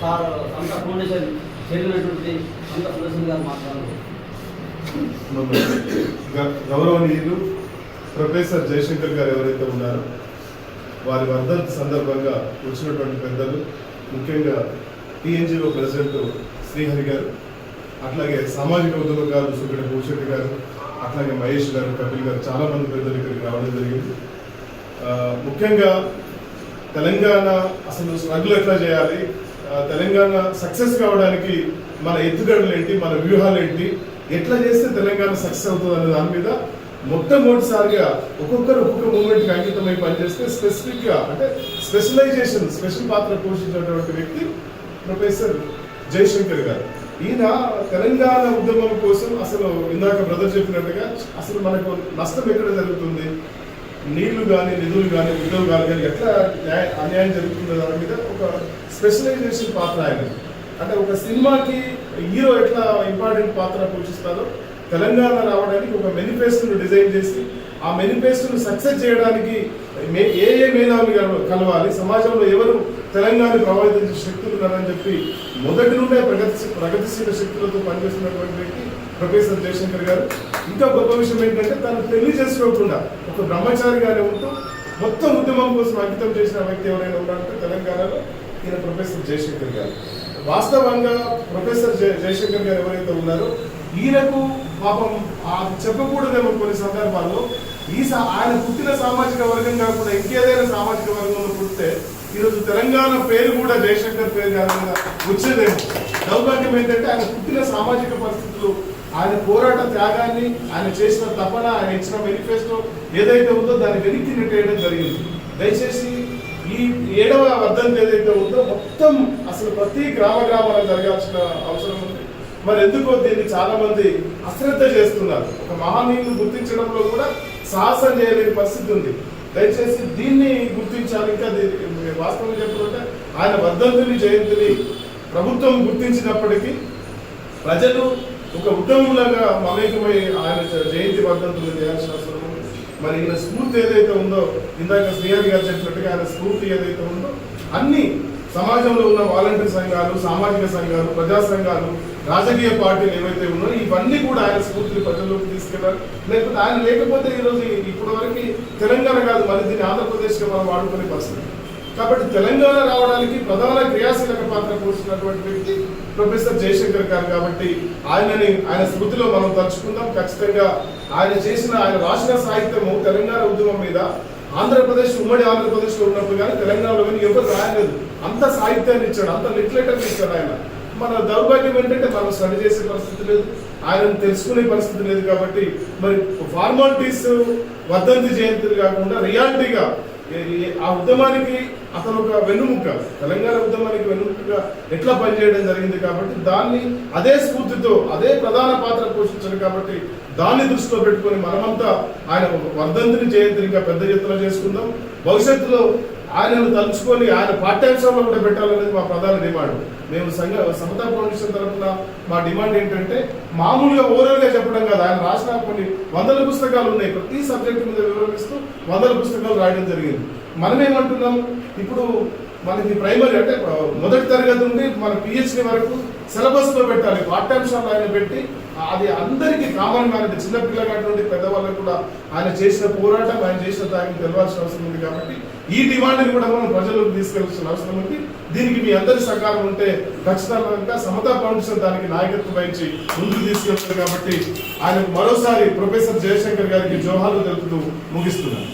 Sir సంత foundation చేరినటువంటి సంత సుదర్శన్ గారు మాట్లాడారు గౌరవనీయులు ప్రొఫెసర్ జయశంకర్ గారు ఎవరైతే ఉన్నారో వారి వర్ధంతి సందర్భంగా వచ్చినటువంటి పెద్దలు ముఖ్యంగా టీఎన్జిఓ ప్రెసిడెంట్ శ్రీహరి గారు అట్లాగే సామాజిక ఉద్యోగాలు సుగడ భూషెట్టి గారు అట్లాగే మహేష్ గారు కపిల్ గారు చాలామంది పెద్దలు ఇక్కడికి రావడం జరిగింది. ముఖ్యంగా తెలంగాణ అసలు స్ట్రగుల్ ఎట్లా చేయాలి తెలంగాణ సక్సెస్ కావడానికి మన ఎత్తుగడలు ఏంటి మన వ్యూహాలు ఏంటి ఎట్లా చేస్తే తెలంగాణ సక్సెస్ అవుతుంది అనే దాని మీద మొట్టమొదటిసారిగా ఒక్కొక్కరు ఒక్కొక్క మూమెంట్కి అంకితమై పనిచేస్తే స్పెసిఫిక్గా అంటే స్పెషలైజేషన్ స్పెషల్ పాత్ర పోషించినటువంటి వ్యక్తి ప్రొఫెసర్ జయశంకర్ గారు. ఈయన తెలంగాణ ఉద్యమం కోసం అసలు ఇందాక బ్రదర్ చెప్పినట్టుగా అసలు మనకు నష్టం ఎక్కడ జరుగుతుంది? నీళ్ళు కానీ నిధులు కానీ ఉద్యోగాలు కానీ ఎట్లా న్యాయ- అన్యాయం జరుగుతుందో దాని మీద ఒక స్పెషలైజేషన్ పాత్ర ఆయన. అంటే ఒక సినిమాకి హీరో ఎట్లా ఇంపార్టెంట్ పాత్ర పోషిస్తారో తెలంగాణ రావడానికి ఒక మేనిఫెస్టోను డిజైన్ చేసి ఆ మేనిఫెస్టోను సక్సెస్ చేయడానికి మే- ఏ ఏ మేధావులు కలవాలి సమాజంలో ఎవరు తెలంగాణ ప్రభావితం శక్తులు ఉన్నారని చెప్పి మొదటి నుండే ప్రగతి ప్రగతిశీల శక్తులతో పనిచేస్తున్నటువంటి వ్యక్తి ప్రొఫెసర్ జయశంకర్ గారు. ఇంకా గొప్ప విషయం ఏంటంటే తను పెళ్ళి చేసుకోకుండా ఒక బ్రహ్మచారిగానే ఉంటూ మొత్తం ఉద్యమం కోసం అంకితం చేసిన వ్యక్తి ఎవరైనా ఉన్నారంటే తెలంగాణలో ఈయన ప్రొఫెసర్ జయశంకర్ గారు. వాస్తవంగా ప్రొఫెసర్ జయ జయశంకర్ గారు ఎవరైతే ఉన్నారో ఈయనకు పాపం ఆ చెప్పకూడదేమో కొన్ని సందర్భాల్లో. ఈ ఆయన పుట్టిన సామాజిక వర్గం కాకుండా ఇంకేదైనా సామాజిక వర్గంలో పుడితే ఈరోజు తెలంగాణ పేరు కూడా జయశంకర్ పేరు కాకుండా వచ్చేదేమో. దౌర్భాగ్యం ఏంటంటే ఆయన పుట్టిన సామాజిక పరిస్థితులు ఆయన పోరాట త్యాగాన్ని ఆయన చేసిన తపన ఆయన ఇచ్చిన మేనిఫెస్టో ఏదైతే ఉందో దాన్ని వెనక్కి నెట్టేయడం జరిగింది. దయచేసి ఈ ఏడవ వర్ధంతి ఏదైతే ఉందో మొత్తం అసలు ప్రతి గ్రామ గ్రామాలకు జరగాల్సిన అవసరం ఉంది. మరి ఎందుకో దీన్ని చాలా మంది అశ్రద్ధ చేస్తున్నారు. ఒక మహనీయులు గుర్తించడంలో కూడా సాహసం చేయలేని పరిస్థితి ఉంది. దయచేసి దీన్ని గుర్తించాలి. ఇంకా దీన్ని వాస్తవంగా చెప్పాలంటే ఆయన వర్ధంతిని జయంతిని ప్రభుత్వం గుర్తించినప్పటికీ ప్రజలు ఒక ఉద్యమంలాగా మమేకమై ఆయన జయంతి వర్ధంతులు చేయాల్సిన అవసరం మరి ఈయన స్ఫూర్తి ఏదైతే ఉందో ఇందాక శ్రీహరి గారు చెప్పినట్టుగా ఆయన స్ఫూర్తి ఏదైతే ఉందో అన్ని సమాజంలో ఉన్న వాలంటీర్ సంఘాలు సామాజిక సంఘాలు ప్రజా సంఘాలు రాజకీయ పార్టీలు ఏవైతే ఉన్నాయో ఇవన్నీ కూడా ఆయన స్ఫూర్తిని ప్రజల్లోకి తీసుకెళ్ళారు. లేకపోతే ఆయన లేకపోతే ఈరోజు ఇప్పటి వరకు తెలంగాణ కాదు మరి దీన్ని ఆంధ్రప్రదేశ్గా మనం వాడుకునే పరిస్థితి. కాబట్టి తెలంగాణ రావడానికి ప్రధాన క్రియాశీలక పాత్ర పోషించినటువంటి వ్యక్తి ప్రొఫెసర్ జయశంకర్ గారు కాబట్టి ఆయనని ఆయన స్మృతిలో మనం తలుచుకుందాం. ఖచ్చితంగా ఆయన చేసిన ఆయన రాసిన సాహిత్యము తెలంగాణ ఉద్యమం మీద ఆంధ్రప్రదేశ్ ఉమ్మడి ఆంధ్రప్రదేశ్లో ఉన్నప్పుడు కానీ తెలంగాణలో కానీ ఎవరు రాయలేదు. అంత సాహిత్యాన్ని ఇచ్చాడు అంత లిటరేటర్ని ఇచ్చాడు ఆయన. మన దౌర్భాగ్యం ఏంటంటే మనం స్టడీ చేసే పరిస్థితి లేదు ఆయనను తెలుసుకునే పరిస్థితి లేదు కాబట్టి మరి ఫార్మాలిటీస్ వర్ధంతి జయంతులు కాకుండా రియాలిటీగా ఆ ఉద్యమానికి అతను ఒక వెన్నుముక్క తెలంగాణ ఉద్యమానికి వెన్నుముక్కగా ఎట్లా పనిచేయడం జరిగింది కాబట్టి దాన్ని అదే స్ఫూర్తితో అదే ప్రధాన పాత్ర పోషించాడు కాబట్టి దాన్ని దృష్టిలో పెట్టుకొని మనమంతా ఆయన ఒక వర్ధంతిని జయంతిని ఇంకా పెద్ద ఎత్తున చేసుకుందాం. భవిష్యత్తులో ఆయనను తలుచుకొని ఆయన పాఠ్యాంశాల్లో కూడా పెట్టాలనేది మా ప్రధాన డిమాండ్. మేము సంఘ సమతా ఫౌండేషన్ తరఫున మా డిమాండ్ ఏంటంటే మామూలుగా ఓరల్గా చెప్పడం కాదు ఆయన రాసిన కొన్ని వందల పుస్తకాలు ఉన్నాయి. ప్రతి సబ్జెక్ట్ మీద వివరిస్తూ వందల పుస్తకాలు రాయడం జరిగింది. మనం ఏమంటున్నాం? ఇప్పుడు మనకి ప్రైమరీ అంటే మొదటి తరగతి నుండి మన పిహెచ్డి వరకు సిలబస్లో పెట్టాలి. పాఠ్యాంశాలు ఆయన పెట్టి అది అందరికీ కామన్గా చిన్న నుండి పెద్దవాళ్ళకు కూడా ఆయన చేసిన పోరాటం ఆయన చేసిన దానికి తెలవాల్సిన అవసరం ఉంది కాబట్టి ఈ డిమాండ్ని కూడా మనం ప్రజలకు తీసుకెళ్ళాల్సిన అవసరం ఉంది. దీనికి మీ అందరి సహకారం ఉంటే ఖచ్చితంగా సమతా ఫౌండేషన్ దానికి నాయకత్వం వహించి ముందుకు తీసుకెళ్తుంది కాబట్టి ఆయనకు మరోసారి ప్రొఫెసర్ జయశంకర్ గారికి జోహాలు తెలుపుతూ ముగిస్తున్నాను.